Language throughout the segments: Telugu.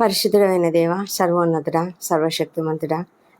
పరిశుద్ధమైన దేవ సర్వోన్నతుడ సర్వశక్తిమంతుడా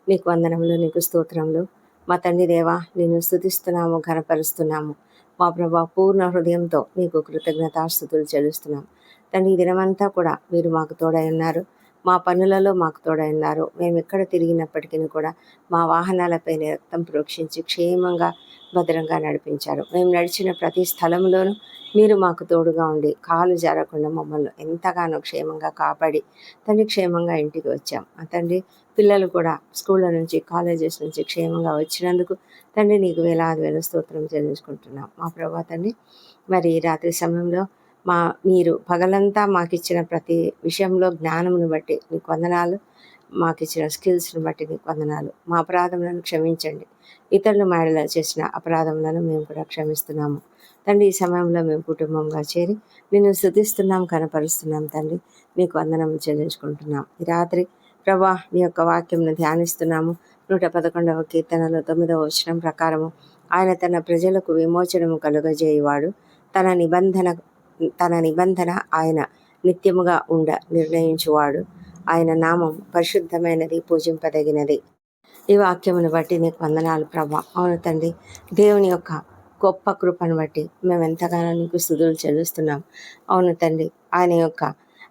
నీకు వందనములు నీకు స్తోత్రములు. మా తండ్రి దేవ నేను స్థుతిస్తున్నాము ఘనపరుస్తున్నాము. మా ప్రభా పూర్ణ హృదయంతో నీకు కృతజ్ఞతాస్థుతులు చెల్లిస్తున్నాం తండ్రి దినమంతా కూడా మీరు మాకు తోడై ఉన్నారు. మా పనులలో మాకు తోడైనారు. మేము ఎక్కడ తిరిగినప్పటికీ కూడా మా వాహనాలపై రక్తం ప్రోక్షించి క్షేమంగా భద్రంగా నడిపించారు. మేము నడిచిన ప్రతి స్థలంలోనూ మీరు మాకు తోడుగా ఉండి కాలు జారకుండా మమ్మల్ని ఎంతగానో క్షేమంగా కాపాడి తండ్రి క్షేమంగా ఇంటికి వచ్చాం. తండ్రి పిల్లలు కూడా స్కూళ్ళ నుంచి కాలేజెస్ నుంచి క్షేమంగా వచ్చినందుకు తండ్రి నీకు వేలాది వేల స్తోత్రం చెల్లించుకుంటున్నాం. మా ప్రభా తండ్రి మరి రాత్రి సమయంలో మా మీరు పగలంతా మాకు ఇచ్చిన ప్రతి విషయంలో జ్ఞానమును బట్టి నీకు వందనాలు. మాకు ఇచ్చిన స్కిల్స్ని బట్టి నీకు వందనాలు. మా అపరాధములను క్షమించండి. ఇతరులు మేడల చేసిన అపరాధములను మేము కూడా క్షమిస్తున్నాము. తండ్రి ఈ సమయంలో మేము కుటుంబంగా చేరి నిన్ను శుద్ధిస్తున్నాం కనపరుస్తున్నాం తండ్రి. నీకు వందనము చెల్లించుకుంటున్నాం. ఈ రాత్రి ప్రభా నీ యొక్క వాక్యంను ధ్యానిస్తున్నాము. నూట పదకొండవ కీర్తనలో తొమ్మిదవ వచనం ప్రకారము ఆయన తన ప్రజలకు విమోచనము కలుగజేయువాడు. తన నిబంధన తన నిబంధన ఆయన నిత్యముగా ఉండ నిర్ణయించువాడు. ఆయన నామం పరిశుద్ధమైనది పూజింపదగినది. ఈ వాక్యమును బట్టి నీకు వందనాలు ప్రభా. అవును తండ్రి దేవుని యొక్క గొప్ప కృపను బట్టి మేము ఎంతగానో నీకు స్థుతులు చెల్లిస్తున్నాం. అవును తండ్రి ఆయన యొక్క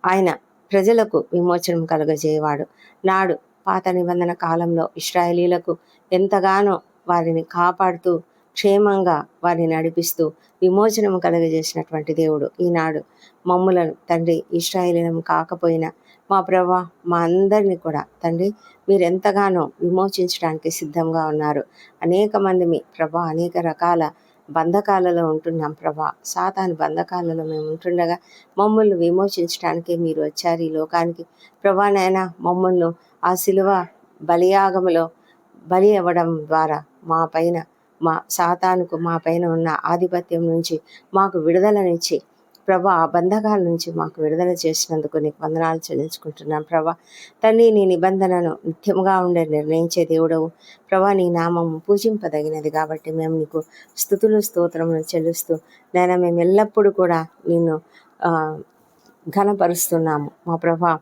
ఆయన ప్రజలకు విమోచనం కలుగజేయవాడు. నాడు పాత నిబంధన కాలంలో ఇస్రాయేలీలకు ఎంతగానో వారిని కాపాడుతూ క్షేమంగా వారిని నడిపిస్తూ విమోచనం కలుగజేసినటువంటి దేవుడు ఈనాడు మమ్ములను తండ్రి ఇస్రాయేలీనం కాకపోయినా మా ప్రభా మా అందరినీ కూడా తండ్రి మీరు ఎంతగానో విమోచించడానికి సిద్ధంగా ఉన్నారు. అనేక మంది మీ ప్రభా అనేక రకాల బంధకాలలో ఉంటున్నాం ప్రభా. సాతాను బంధకాలలో మేము ఉంటుండగా మమ్మల్ని విమోచించడానికి మీరు వచ్చారు ఈ లోకానికి. ప్రభా నాయన మమ్మల్ని ఆ శిలువ బలియాగములో బలి అవ్వడం ద్వారా మా పైన మా సాతానుకు మా పైన ఉన్న ఆధిపత్యం నుంచి మాకు విడుదలనిచ్చి ప్రభా ఆ బంధకాల నుంచి మాకు విడుదల చేసినందుకు నీకు వందనాలు చెల్లించుకుంటున్నాం ప్రభా. తండ్రి నీ నిబంధనను నిత్యముగా ఉండే నిర్ణయించే దేవుడవు. ప్రభా నీ నామము పూజింపదగినది కాబట్టి మేము నీకు స్థుతులు స్తోత్రములు చెల్లిస్తూ నేను మేము ఎల్లప్పుడూ కూడా నిన్ను ఘనపరుస్తున్నాము. మా ప్రభా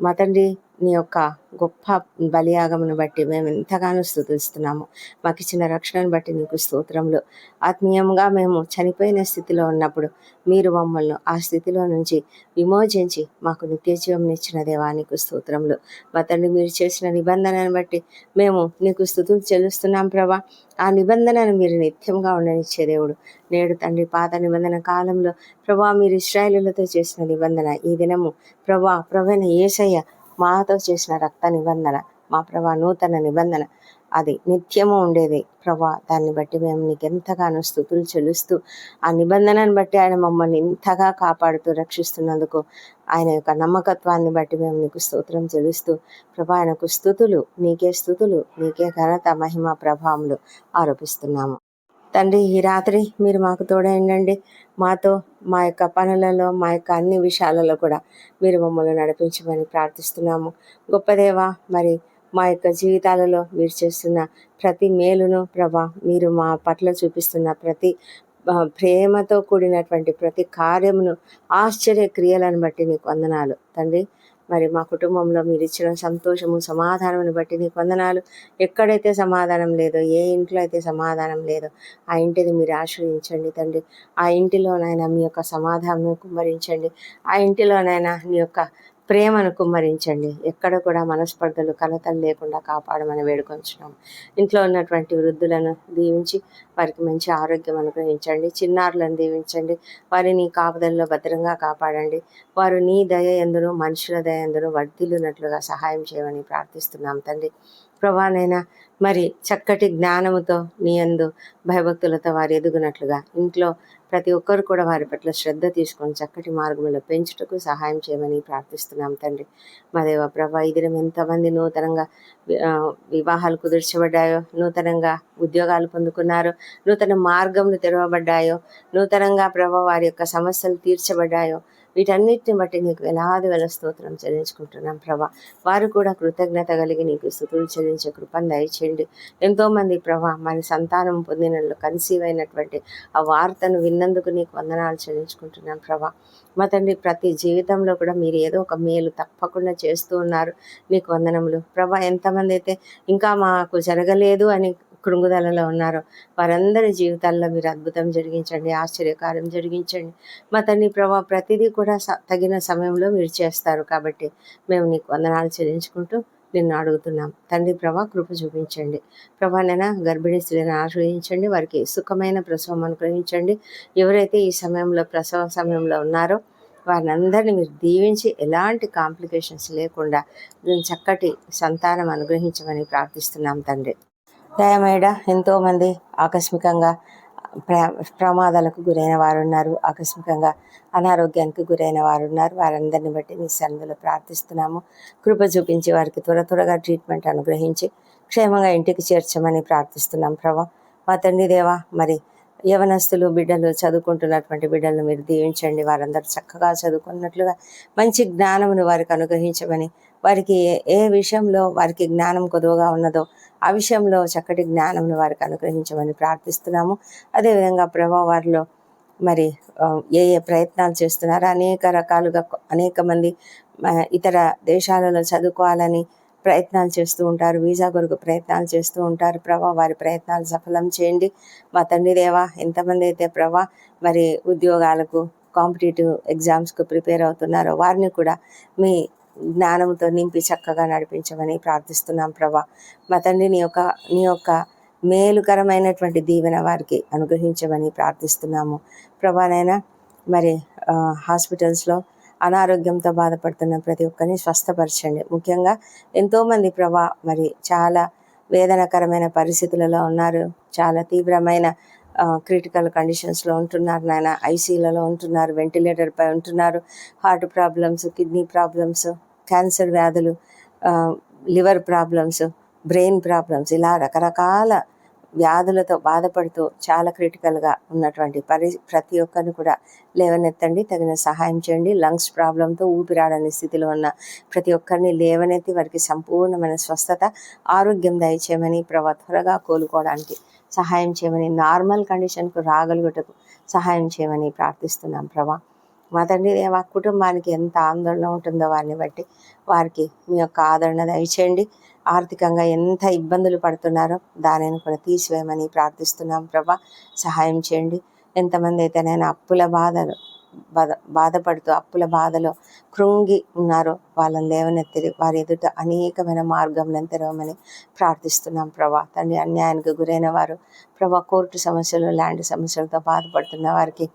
మా తండ్రి నీ యొక్క గొప్ప బలియాగమును బట్టి మేము ఎంతగానో స్థుతిస్తున్నాము మాకు ఇచ్చిన రక్షణను బట్టి నీకు స్తోత్రములు. ఆత్మీయంగా మేము చనిపోయిన స్థితిలో ఉన్నప్పుడు మీరు మమ్మల్ని ఆ స్థితిలో నుంచి విమోచించి మాకు నిత్య జీవం ఇచ్చిన దేవానికి స్తోత్రములు. మా తండ్రి మీరు చేసిన నిబంధనను బట్టి మేము నీకు స్థుతులు చెల్లిస్తున్నాం ప్రభా. ఆ నిబంధనను మీరు నిత్యంగా ఉండనిచ్చే దేవుడు. నేడు తండ్రి పాత నిబంధన కాలంలో ప్రభా మీరు ఇస్రాయలులతో చేసిన నిబంధన ఈ దినము ప్రభా ప్రవణ ఏసయ్య మాతో చేసిన రక్త నిబంధన మా ప్రభా నూతన నిబంధన. అది నిత్యము ఉండేది. ప్రభా దాన్ని బట్టి మేము నీకు ఎంతగానో స్థుతులు చెల్లిస్తూ ఆ నిబంధనను బట్టి ఆయన మమ్మల్ని ఇంతగా కాపాడుతూ రక్షిస్తున్నందుకు ఆయన యొక్క నమ్మకత్వాన్ని బట్టి మేము నీకు స్తోత్రం చెల్లిస్తూ ప్రభా ఆయనకు స్థుతులు నీకే స్థుతులు నీకే ఘనత మహిమ ప్రభావములు ఆరోపిస్తున్నాము. తండ్రి ఈ రాత్రి మీరు మాకు తోడైండండి. మాతో మా యొక్క పనులలో మా యొక్క అన్ని విషయాలలో కూడా మీరు మమ్మల్ని నడిపించమని ప్రార్థిస్తున్నాము. గొప్పదేవా మరి మా యొక్క జీవితాలలో మీరు చేస్తున్న ప్రతి మేలును ప్రభా మీరు మా పట్ల చూపిస్తున్న ప్రతి ప్రేమతో కూడినటువంటి ప్రతి కార్యమును ఆశ్చర్య క్రియలను బట్టి నీకు వందనాలు. తండ్రి మరి మా కుటుంబంలో మీరు ఇచ్చిన సంతోషము సమాధానమును బట్టి నీకు వందనాలు. ఎక్కడైతే సమాధానం లేదో ఏ ఇంట్లో అయితే సమాధానం లేదో ఆ ఇంటిని మీరు ఆశ్రయించండి తండ్రి. ఆ ఇంటిలోనైనా మీ యొక్క సమాధానం కుమ్మరించండి. ఆ ఇంటిలోనైనా నీ యొక్క ప్రేమను కుమ్మరించండి. ఎక్కడ కూడా మనస్పర్ధలు కలతలు లేకుండా కాపాడమని వేడుకొంచున్నాం. ఇంట్లో ఉన్నటువంటి వృద్ధులను దీవించి వారికి మంచి ఆరోగ్యం అనుగ్రహించండి. చిన్నారులను దీవించండి. వారిని కాపుదల్లో భద్రంగా కాపాడండి. వారు నీ దయ ఎందును మనుషుల దయ ఎందును వర్ధిల్లునట్లుగా సహాయం చేయమని ప్రార్థిస్తున్నాం తండ్రి. ప్రభానైనా మరి చక్కటి జ్ఞానముతో నీ అందు భయభక్తులతో వారు ఎదుగునట్లుగా ఇంట్లో ప్రతి ఒక్కరు కూడా వారి పట్ల శ్రద్ధ తీసుకొని చక్కటి మార్గంలో పెంచుటకు సహాయం చేయమని ప్రార్థిస్తున్నాం తండ్రి. మా దేవ ప్రభా ఇదిరం ఎంతమంది నూతనంగా వివాహాలు కుదుర్చబడ్డాయో నూతనంగా ఉద్యోగాలు పొందుకున్నారో నూతన మార్గములు తెరవబడ్డాయో నూతనంగా ప్రభా వారి యొక్క సమస్యలు తీర్చబడ్డాయో వీటన్నిటిని బట్టి నీకు వేలాది వేల స్తోత్రం చెల్లించుకుంటున్నాం ప్రభా. వారు కూడా కృతజ్ఞత కలిగి నీకు స్థుతులు చెల్లించే కృపను దయచేయండి. ఎంతోమంది ప్రభా మరి సంతానం పొందిన కన్సీవ్ అయినటువంటి ఆ వార్తను విన్నందుకు నీకు వందనాలు చెల్లించుకుంటున్నాం ప్రభా. మా తండ్రి ప్రతి జీవితంలో కూడా మీరు ఏదో ఒక మేలు తప్పకుండా చేస్తూ ఉన్నారు. నీకు వందనములు. ప్రభా ఎంతమంది అయితే ఇంకా మాకు జరగలేదు అని కృంగుదలలో ఉన్నారో. వారందరి జీవితాల్లో మీరు అద్భుతం జరిగించండి ఆశ్చర్యకార్యం జరిగించండి. మా తండ్రి ప్రభా ప్రతిదీ కూడా తగిన సమయంలో మీరు చేస్తారు కాబట్టి మేము నీకు వందనాలు చెల్లించుకుంటూ నిన్ను అడుగుతున్నాం. తండ్రి ప్రభా కృప చూపించండి. ప్రభానైనా గర్భిణీ స్త్రీలను ఆశ్రయించండి వారికి సుఖమైన ప్రసవం అనుగ్రహించండి. ఎవరైతే ఈ సమయంలో ప్రసవ సమయంలో ఉన్నారో వారిని అందరినీ మీరు దీవించి ఎలాంటి కాంప్లికేషన్స్ లేకుండా చక్కటి సంతానం అనుగ్రహించమని ప్రార్థిస్తున్నాం తండ్రి. దయమేడ ఎంతోమంది ఆకస్మికంగా ప్రమాదాలకు గురైన వారు ఉన్నారు ఆకస్మికంగా అనారోగ్యానికి గురైన వారు ఉన్నారు వారందరిని బట్టి మీ సన్నిధిలో ప్రార్థిస్తున్నాము. కృప చూపించి వారికి త్వర త్వరగా ట్రీట్మెంట్ అనుగ్రహించి క్షేమంగా ఇంటికి చేర్చమని ప్రార్థిస్తున్నాం. ప్రభా మా తండ్రి దేవా మరి యవనస్తులు బిడ్డలు చదువుకుంటున్నటువంటి బిడ్డలను మీరు దీవించండి. వారందరూ చక్కగా చదువుకున్నట్లుగా మంచి జ్ఞానమును వారికి అనుగ్రహించమని వారికి ఏ విషయంలో వారికి జ్ఞానం కొదువుగా ఉన్నదో ఆ విషయంలో చక్కటి జ్ఞానంను వారికి అనుగ్రహించమని ప్రార్థిస్తున్నాము. అదేవిధంగా ప్రభావ వారిలో మరి ఏ ఏ ప్రయత్నాలు చేస్తున్నారో? అనేక రకాలుగా అనేక మంది ఇతర దేశాలలో చదువుకోవాలని ప్రయత్నాలు చేస్తూ ఉంటారు. వీసా కొరకు ప్రయత్నాలు చేస్తూ ఉంటారు. ప్రభా వారి ప్రయత్నాలు సఫలం చేయండి. మా తండ్రి దేవా ఎంతమంది అయితే ప్రభా మరి ఉద్యోగాలకు కాంపిటేటివ్ ఎగ్జామ్స్కు ప్రిపేర్ అవుతున్నారో వారిని కూడా మీ జ్ఞానంతో నింపి చక్కగా నడిపించమని ప్రార్థిస్తున్నాం ప్రభా. మా తండ్రి నీ యొక్క నీ యొక్క మేలుకరమైనటువంటి దీవెన వారికి అనుగ్రహించమని ప్రార్థిస్తున్నాము. ప్రభానైనా మరి హాస్పిటల్స్లో అనారోగ్యంతో బాధపడుతున్న ప్రతి ఒక్కరిని స్వస్థపరచండి. ముఖ్యంగా ఎంతోమంది ప్రభా మరి చాలా వేదనకరమైన పరిస్థితులలో ఉన్నారు. చాలా తీవ్రమైన క్రిటికల్ కండిషన్స్లో ఉంటున్నారు నాయన. ఐసీలలో ఉంటున్నారు వెంటిలేటర్పై ఉంటున్నారు. Heart problems kidney problems cancer వ్యాధులు లివర్ ప్రాబ్లమ్స్ బ్రెయిన్ ప్రాబ్లమ్స్ ఇలా రకరకాల వ్యాధులతో బాధపడుతూ చాలా క్రిటికల్గా ఉన్నటువంటి పరి ప్రతి ఒక్కరిని కూడా లేవనెత్తండి. తగిన సహాయం చేయండి. లంగ్స్ ప్రాబ్లంతో ఊపిరాడని స్థితిలో ఉన్న ప్రతి ఒక్కరిని లేవనెత్తి వారికి సంపూర్ణమైన స్వస్థత ఆరోగ్యం దయచేయమని ప్రభా త్వరగా కోలుకోవడానికి సహాయం చేయమని నార్మల్ కండిషన్కు రాగలుగుటకు సహాయం చేయమని ప్రార్థిస్తున్నాం ప్రభా. మా తండ్రి మా కుటుంబానికి ఎంత ఆందోళన ఉంటుందో వారిని బట్టి వారికి మీ యొక్క ఆదరణ దయచేయండి. ఆర్థికంగా ఎంత ఇబ్బందులు పడుతున్నారో దానిని కూడా తీసివేయమని ప్రార్థిస్తున్నాం. ప్రభా సహాయం చేయండి. ఎంతమంది అయితేనైనా నేను అప్పుల బాధలు బాధ బాధపడుతూ అప్పుల బాధలో కృంగి ఉన్నారో. వాళ్ళని లేవనెత్తి వారి ఎదుట అనేకమైన మార్గంలను తెరవమని ప్రార్థిస్తున్నాం ప్రభా. తండ్రి అన్యాయానికి గురైన వారు ప్రభా కోర్టు సమస్యలు ల్యాండ్ సమస్యలతో బాధపడుతున్న వారికి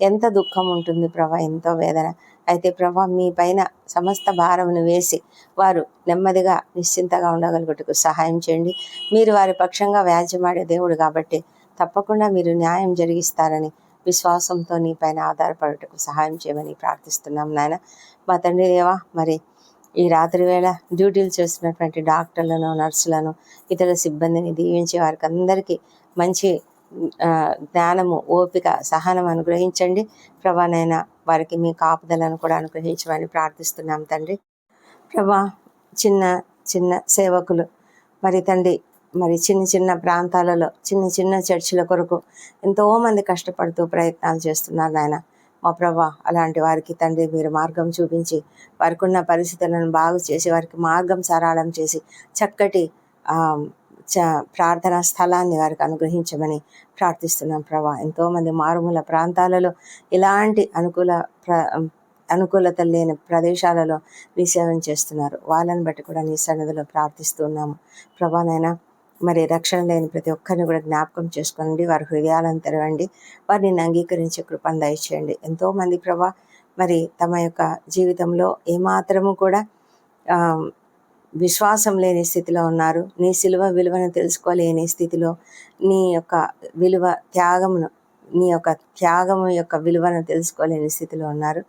ఎంత దుఃఖం ఉంటుంది ప్రభా ఎంతో వేదన. అయితే ప్రభా మీ పైన సమస్త భారమును వేసి వారు నెమ్మదిగా నిశ్చింతగా ఉండగలుగుటకు సహాయం చేయండి. మీరు వారి పక్షంగా వ్యాజ్యమాడే దేవుడు కాబట్టి తప్పకుండా మీరు న్యాయం జరిగిస్తారని విశ్వాసంతో నీ పైన ఆధారపడటకు సహాయం చేయమని ప్రార్థిస్తున్నాం నాయన. మా తండ్రి దేవా మరి ఈ రాత్రి వేళ డ్యూటీలు చేస్తున్నటువంటి డాక్టర్లను నర్సులను ఇతర సిబ్బందిని దీవించి వారికి అందరికీ మంచి జ్ఞానము ఓపిక సహనం అనుగ్రహించండి. ప్రభానైనా వారికి మీ కాపుదలను కూడా అనుగ్రహించమని ప్రార్థిస్తున్నాం తండ్రి. ప్రభా చిన్న చిన్న సేవకులు మరి తండ్రి మరి చిన్న చిన్న ప్రాంతాలలో చిన్న చిన్న చర్చిల కొరకు ఎంతోమంది కష్టపడుతూ ప్రయత్నాలు చేస్తున్నారు నాయన. మా ప్రభా అలాంటి వారికి తండ్రి మీరు మార్గం చూపించి వారికి ఉన్న పరిస్థితులను బాగు చేసి వారికి మార్గం సరళం చేసి చక్కటి చ ప్రార్థనా స్థలాన్ని వారికి అనుగ్రహించమని ప్రార్థిస్తున్నాం ప్రభా. ఎంతోమంది మారుమూల ప్రాంతాలలో ఇలాంటి అనుకూల ప్ర అనుకూలత లేని ప్రదేశాలలో నీ సేవం చేస్తున్నారు. వాళ్ళని బట్టి కూడా నీ సన్నిధిలో ప్రార్థిస్తున్నాము ప్రభానైనా మరి రక్షణ లేని ప్రతి ఒక్కరిని కూడా జ్ఞాపకం చేసుకోండి వారి హృదయాలను తెరవండి. వారిని అంగీకరించే కృపను దయచేయండి. ఎంతోమంది ప్రభా మరి తమ యొక్క జీవితంలో ఏమాత్రము కూడా విశ్వాసం లేని స్థితిలో ఉన్నారు. నీ సిలువ విలువను తెలుసుకోలేని స్థితిలో నీ యొక్క విలువ త్యాగమును నీ యొక్క త్యాగము యొక్క విలువను తెలుసుకోలేని స్థితిలో ఉన్నారు.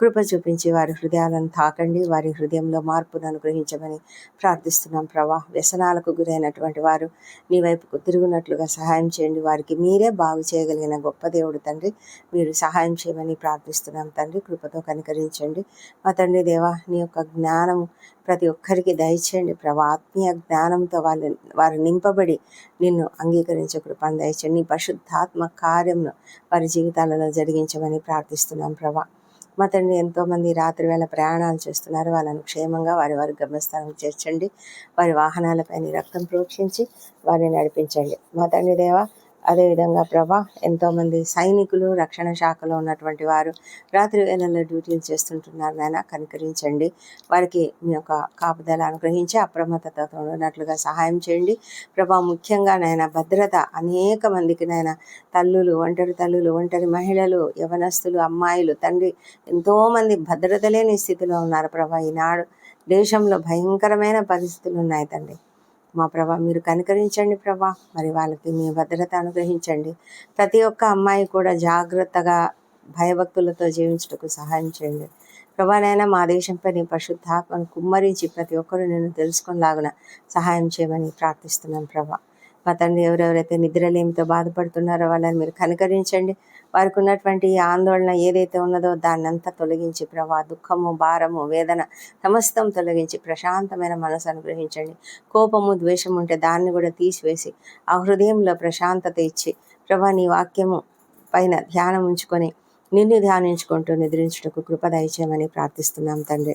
కృప చూపించి వారి హృదయాలను తాకండి. వారి హృదయంలో మార్పును అనుగ్రహించమని ప్రార్థిస్తున్నాం ప్రభా. వ్యసనాలకు గురైనటువంటి వారు నీ వైపుకు తిరుగునట్లుగా సహాయం చేయండి. వారికి మీరే బాగు చేయగలిగిన గొప్ప దేవుడు తండ్రి. మీరు సహాయం చేయమని ప్రార్థిస్తున్నాం తండ్రి. కృపతో కనికరించండి. మా తండ్రి దేవా నీ యొక్క జ్ఞానము ప్రతి ఒక్కరికి దయచేయండి. ప్రభా ఆత్మీయ జ్ఞానంతో వాళ్ళు వారు నింపబడి నిన్ను అంగీకరించే కృపను దయచేయండి. నీ పరిశుద్ధాత్మ కార్యంను వారి జీవితాలలో జరిగించమని ప్రార్థిస్తున్నాం ప్రభా. మా తండ్రి ఎంతోమంది రాత్రి వేళ ప్రయాణాలు చేస్తున్నారు. వాళ్ళను క్షేమంగా వారి వారి గమ్యస్థానం చేర్చండి. వారి వాహనాలపై రక్తం ప్రోక్షించి వారిని నడిపించండి. మా తండ్రి దేవ అదేవిధంగా ప్రభా ఎంతోమంది సైనికులు రక్షణ శాఖలో ఉన్నటువంటి వారు రాత్రి వేళల్లో డ్యూటీలు చేస్తుంటున్నారు నాయన కనికరించండి. వారికి మీ యొక్క కాపుదల అనుగ్రహించి అప్రమత్తతతో ఉన్నట్లుగా సహాయం చేయండి. ప్రభా ముఖ్యంగా నాయన భద్రత అనేక మందికి నాయన తల్లులు ఒంటరి తల్లులు ఒంటరి మహిళలు యవనస్తులు అమ్మాయిలు తండ్రి ఎంతోమంది భద్రత లేని స్థితిలో ఉన్నారు ప్రభా. ఈనాడు దేశంలో భయంకరమైన పరిస్థితులు ఉన్నాయి తండ్రి. మా ప్రభా మీరు కనికరించండి ప్రభా. మరి వాళ్ళకి మీ భద్రత అనుగ్రహించండి. ప్రతి ఒక్క అమ్మాయి కూడా జాగ్రత్తగా భయభక్తులతో జీవించటకు సహాయం చేయండి. ప్రభానైనా మా దేశంపై నీ పరిశుద్ధాత్మను కుమ్మరించి ప్రతి ఒక్కరూ నేను తెలుసుకునేలాగున సహాయం చేయమని ప్రార్థిస్తున్నాను ప్రభా. మా తండ్రి ఎవరెవరైతే నిద్రలేమితో బాధపడుతున్నారో వాళ్ళని మీరు కనుకరించండి. వారికి ఉన్నటువంటి ఆందోళన ఏదైతే ఉన్నదో దాన్ని అంతా తొలగించి ప్రభా దుఃఖము భారము వేదన సమస్తం తొలగించి ప్రశాంతమైన మనసు అనుగ్రహించండి. కోపము ద్వేషం ఉంటే దాన్ని కూడా తీసివేసి ఆ హృదయంలో ప్రశాంతత ఇచ్చి ప్రభా నీ వాక్యము పైన ధ్యానం ఉంచుకొని నిన్ను ధ్యానించుకుంటూ నిద్రించుటకు కృప దయచేయమని ప్రార్థిస్తున్నాం తండ్రి.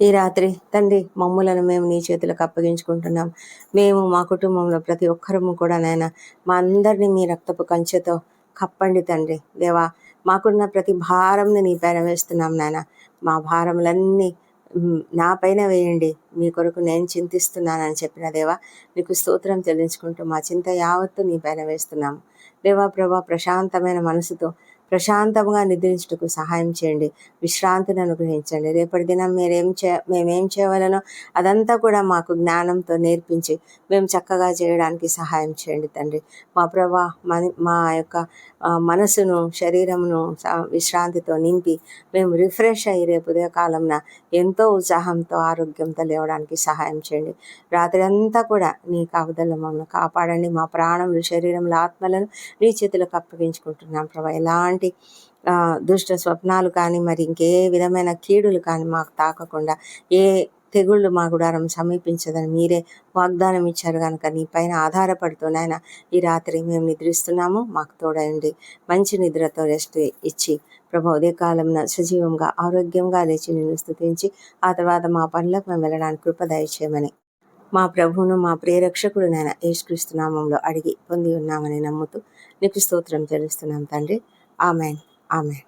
ఈ రాత్రి తండ్రి మమ్ములను మేము నీ చేతులకు అప్పగించుకుంటున్నాం. మేము మా కుటుంబంలో ప్రతి ఒక్కరము కూడా నాయన మా అందరినీ మీ రక్తపు కంచెతో కప్పండి తండ్రి. దేవా మాకున్న ప్రతి భారంని నీ పైన వేస్తున్నాం నాయన. మా భారములన్నీ నా పైన వేయండి. మీ కొరకు నేను చింతిస్తున్నానని చెప్పిన దేవా నీకు స్తోత్రం చెల్లించుకుంటూ మా చింత యావత్తు నీ పైన వేస్తున్నాము. దేవా ప్రభా ప్రశాంతమైన మనసుతో ప్రశాంతంగా నిద్రించుటకు సహాయం చేయండి. విశ్రాంతిని అనుగ్రహించండి. రేపటి దినం మీరేం చే మేమేం చేయవలనో అదంతా కూడా మాకు జ్ఞానంతో నేర్పించి మేము చక్కగా చేయడానికి సహాయం చేయండి తండ్రి. మా ప్రభా మా యొక్క మనసును శరీరమును విశ్రాంతితో నింపి మేము రిఫ్రెష్ అయ్యి రేపు ఉదయకాలంన ఎంతో ఉత్సాహంతో ఆరోగ్యంతో లేవడానికి సహాయం చేయండి. రాత్రి అంతా కూడా నీ కాపుదల మమ్మల్ని కాపాడండి. మా ప్రాణములు శరీరంలో ఆత్మలను నీ చేతులకు అప్పగించుకుంటున్నాం ప్రభా. ఎలాంటి దుష్ట స్వప్నాలు కానీ మరి ఇంకే విధమైన కీడులు కానీ మాకు తాకకుండా ఏ తెగుళ్ళు మా గుడారం సమీపించదని మీరే వాగ్దానం ఇచ్చారు కనుక నీ పైన ఆధారపడుతూ నాయన ఈ రాత్రి మేము నిద్రిస్తున్నాము మాకు తోడండి మంచి నిద్రతో రెస్ట్ ఇచ్చి ప్రభు ఉదయకాలంన సజీవంగా ఆరోగ్యంగా లేచి నిన్ను స్థుతించి ఆ తర్వాత మా పనులకు మేము వెళ్ళడానికి కృప దయచేయమని మా ప్రభువును మా ప్రియరక్షకుడు నాయన యేసుక్రీస్తు నామంలో అడిగి పొంది ఉన్నామని నమ్ముతూ నీకు స్తోత్రం తెలుస్తున్నాం తండ్రి. ఆమెన్. ఆమెన్.